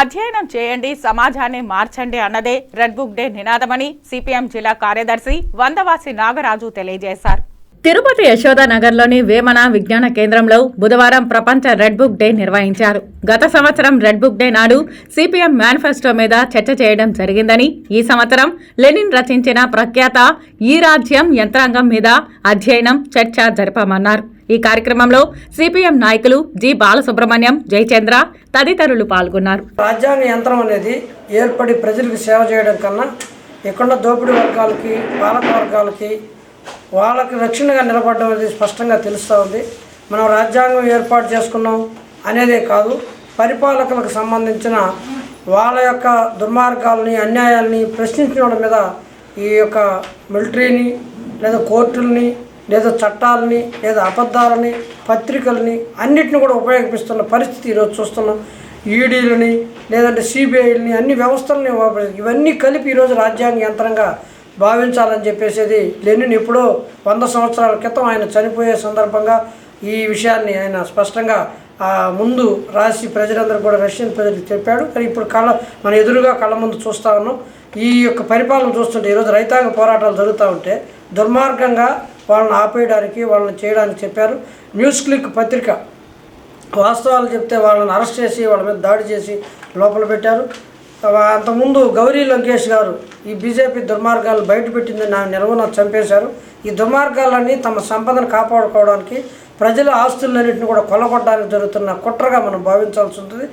అధ్యయనం చేయండి సమాజాన్ని మార్చండి అన్నదే రెడ్ బుక్ డే నినాదమని సిపిఎం జిల్లా కార్యదర్శి వందవాసి నాగరాజు తెలియజేశారు. తిరుపతి యశోదానగర్లోని వేమన విజ్ఞాన కేంద్రంలో బుధవారం ప్రపంచ రెడ్ బుక్ డే నిర్వహించారు. గత సంవత్సరం రెడ్ బుక్ డే నాడు సిపిఎం మేనిఫెస్టో మీద చర్చ చేయడం జరిగిందని ఈ సంవత్సరం లెనిన్ రచించిన ప్రఖ్యాత ఈ రాజ్యం యంత్రాంగం మీద అధ్యయనం చర్చ జరపమన్నారు. ఈ కార్యక్రమంలో సిపిఎం నాయకులు జి బాలసుబ్రహ్మణ్యం జయచంద్ర తదితరులు పాల్గొన్నారు. రాజ్యాంగ యంత్రం అనేది ఏర్పడి ప్రజలకు సేవ చేయడం కన్నా ఇక్కడ దోపిడీ వర్గాలకి పాలక వర్గాలకి వాళ్ళకి రక్షణగా నిలబడడం అనేది స్పష్టంగా తెలుస్తూ ఉంది. మనం రాజ్యాంగం ఏర్పాటు చేసుకున్నాం అనేదే కాదు పరిపాలకులకు సంబంధించిన వాళ్ళ యొక్క దుర్మార్గాలని అన్యాయాల్ని ప్రశ్నించడం మీద ఈ యొక్క మిలిటరీని లేదా కోర్టుల్ని లేదా చట్టాలని లేదా అబద్ధాలని పత్రికల్ని అన్నిటిని కూడా ఉపయోగిస్తున్న పరిస్థితి ఈరోజు చూస్తున్నాం. ఈడీలని లేదంటే సిబిఐలని అన్ని వ్యవస్థలని ఇవన్నీ కలిపి ఈరోజు రాజ్యాంగ యంత్రంగా భావించాలని చెప్పేసేది లెనిన్ ఎప్పుడో వంద సంవత్సరాల క్రితం ఆయన చనిపోయే సందర్భంగా ఈ విషయాన్ని ఆయన స్పష్టంగా ముందు రాసి ప్రజలందరూ కూడా రష్యన్ ప్రజలకు చెప్పాడు. కానీ ఇప్పుడు కళ్ళ మన ఎదురుగా కళ్ళ ముందు చూస్తూ ఉన్నాం. ఈ యొక్క పరిపాలన చూస్తుంటే ఈరోజు రైతాంగ పోరాటాలు జరుగుతూ ఉంటే దుర్మార్గంగా వాళ్ళని ఆపేయడానికి వాళ్ళని చేయడానికి చెప్పారు. న్యూస్ క్లిక్ పత్రిక వాస్తవాలు చెప్తే వాళ్ళని అరెస్ట్ చేసి వాళ్ళ మీద దాడి చేసి లోపల పెట్టారు. అంతకుముందు గౌరీ లంకేష్ గారు ఈ బీజేపీ దుర్మార్గాలు బయటపెట్టిందని నా నిర్వహణ చంపేశారు. ఈ దుర్మార్గాలన్నీ తమ సంపదను కాపాడుకోవడానికి ప్రజల ఆస్తులన్నింటిని కూడా కొల్లగొట్టడానికి జరుగుతున్న కుట్రగా మనం భావించాల్సి ఉంటుంది.